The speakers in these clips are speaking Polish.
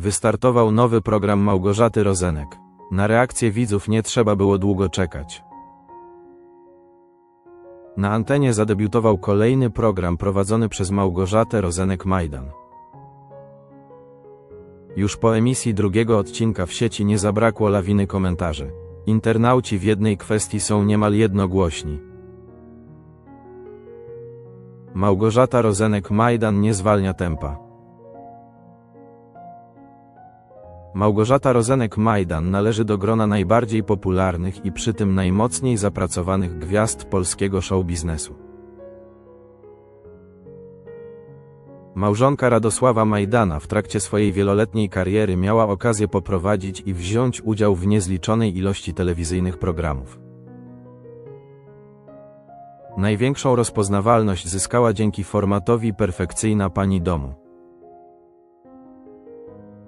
Wystartował nowy program Małgorzaty Rozenek. Na reakcję widzów nie trzeba było długo czekać. Na antenie zadebiutował kolejny program prowadzony przez Małgorzatę Rozenek-Majdan. Już po emisji drugiego odcinka w sieci nie zabrakło lawiny komentarzy. Internauci w jednej kwestii są niemal jednogłośni. Małgorzata Rozenek-Majdan nie zwalnia tempa. Małgorzata Rozenek-Majdan należy do grona najbardziej popularnych i przy tym najmocniej zapracowanych gwiazd polskiego show biznesu. Małżonka Radosława Majdana w trakcie swojej wieloletniej kariery miała okazję poprowadzić i wziąć udział w niezliczonej ilości telewizyjnych programów. Największą rozpoznawalność zyskała dzięki formatowi Perfekcyjna Pani Domu.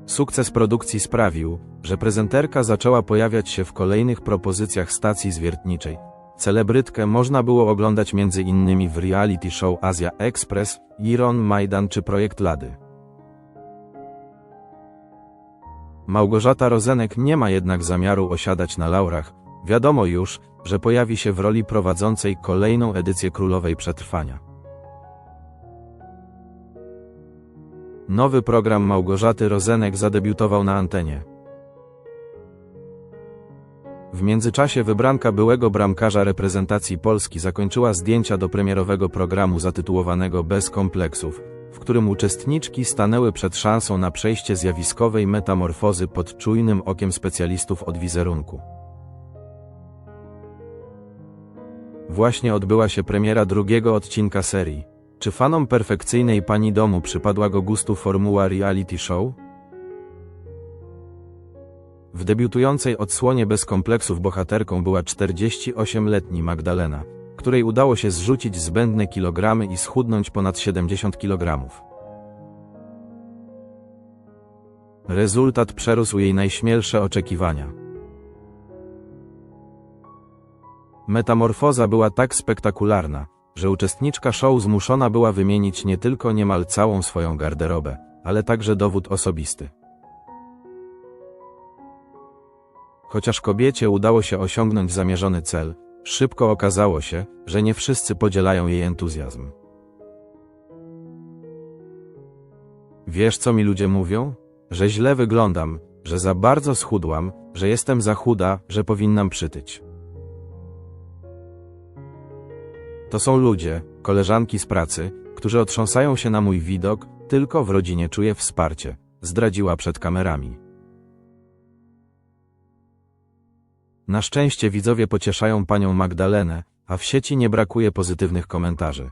Sukces produkcji sprawił, że prezenterka zaczęła pojawiać się w kolejnych propozycjach stacji zwiertniczej. Celebrytkę można było oglądać m.in. w reality show Azja Express, Iron Majdan czy Projekt Lady. Małgorzata Rozenek nie ma jednak zamiaru osiadać na laurach. Wiadomo już, że pojawi się w roli prowadzącej kolejną edycję Królowej Przetrwania. Nowy program Małgorzaty Rozenek zadebiutował na antenie. W międzyczasie wybranka byłego bramkarza reprezentacji Polski zakończyła zdjęcia do premierowego programu zatytułowanego Bez kompleksów, w którym uczestniczki stanęły przed szansą na przejście zjawiskowej metamorfozy pod czujnym okiem specjalistów od wizerunku. Właśnie odbyła się premiera drugiego odcinka serii. Czy fanom perfekcyjnej pani domu przypadła go gustu formuła reality show? W debiutującej odsłonie bez kompleksów bohaterką była 48-letni Magdalena, której udało się zrzucić zbędne kilogramy i schudnąć ponad 70 kilogramów. Rezultat przerósł jej najśmielsze oczekiwania. Metamorfoza była tak spektakularna, że uczestniczka show zmuszona była wymienić nie tylko niemal całą swoją garderobę, ale także dowód osobisty. Chociaż kobiecie udało się osiągnąć zamierzony cel, szybko okazało się, że nie wszyscy podzielają jej entuzjazm. Wiesz, co mi ludzie mówią? Że źle wyglądam, że za bardzo schudłam, że jestem za chuda, że powinnam przytyć. To są ludzie, koleżanki z pracy, którzy otrząsają się na mój widok, tylko w rodzinie czuję wsparcie, zdradziła przed kamerami. Na szczęście widzowie pocieszają panią Magdalenę, a w sieci nie brakuje pozytywnych komentarzy.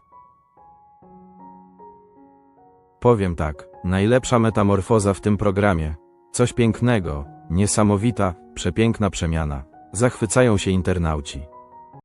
Powiem tak, najlepsza metamorfoza w tym programie. Coś pięknego, niesamowita, przepiękna przemiana. Zachwycają się internauci.